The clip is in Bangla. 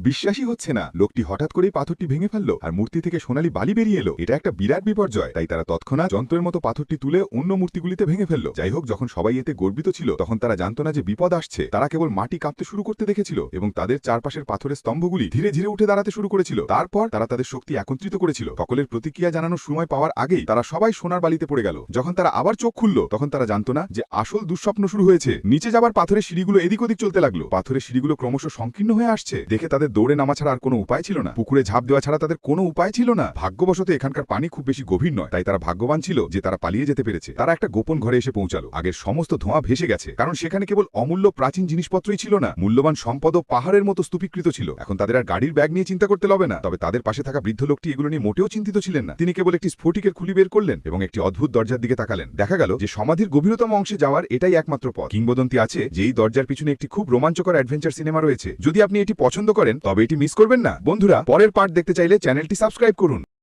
বিশ্বাসই হচ্ছে না। লোকটি হঠাৎ করেই পাথরটি ভেঙে ফেলল আর মূর্তি থেকে সোনালী বালি বেরিয়ে এলো। এটা একটা বিরাট বিপর্যয়। তাই তারা তৎক্ষণাৎ যন্ত্রের মতো পাথরটি তুলে অন্য মূর্তিগুলিতে ভেঙে ফেলল। যাই হোক, যখন সবাই এতে গর্বিত ছিল, তখন তারা জানতো না যে বিপদ আসছে। তারা কেবল মাটি কাঁপতে শুরু করতে দেখেছিল এবং তাদের চারপাশের পাথরের স্তম্ভগুলি ধীরে ধীরে উঠে দাঁড়াতে শুরু করেছিল। তারপর তারা তাদের শক্তি একত্রিত করেছিল। সকলের প্রতিক্রিয়া জানানোর সময় পাওয়ার আগেই তারা সবাই সোনার বালিতে পড়ে গেল। যখন তারা আবার চোখ খুলল, তখন তারা জানতো না যে আসল দুঃস্বপ্ন শুরু হয়েছে। নিচে যাবার পাথরের সিঁড়িগুলো এদিক ওদিক চলতে লাগল। পাথরের সিঁড়িগুলো ক্রমশ সংকীর্ণ হয়ে আসছে। দেখে তাদের দৌড়ে নামা ছাড়া আর কোনো উপায় ছিল না। পুকুরে ঝাঁপ দেওয়া ছাড়া তাদের কোনো উপায় ছিল না। ভাগ্যবশত এখানকার পানি খুব বেশি গভীর নয়, তাই তারা ভাগ্যবান ছিল যে তারা পালিয়ে যেতে পেরেছে। তারা একটা গোপন ঘরে এসে পৌঁছালো। আগের সমস্ত ধোঁয়া ভেসে গেছে, কারণ সেখানে কেবল অমূল্য প্রাচীন জিনিসপত্রই ছিল না। মূল্যবান সম্পদ পাহাড়ের মতো স্তূপীকৃত ছিল। এখন তাদের আর গাড়ির ব্যাগ নিয়ে চিন্তা করতে হবে না। তবে তাদের পাশে থাকা বৃদ্ধ লোকটি এগুলো নিয়ে মোটেও চিন্তিত ছিলেন না। তিনি কেবল একটি স্ফটিকের খুলি বের করলেন এবং একটি অদ্ভুত দরজার দিকে তাকালেন। দেখা গেল যে সমাধির গভীরতম অংশে যাওয়ার এটাই একমাত্র পথ। কিংবদন্তি আছে যে এই দরজার পিছনে একটি খুব রোমাঞ্চকর অ্যাডভেঞ্চার সিনেমা রয়েছে। যদি আপনি এটি পছন্দ করেন তবে এটি মিস করবেন না। বন্ধুরা পরের পার্ট দেখতে চাইলে চ্যানেলটি সাবস্ক্রাইব করুন।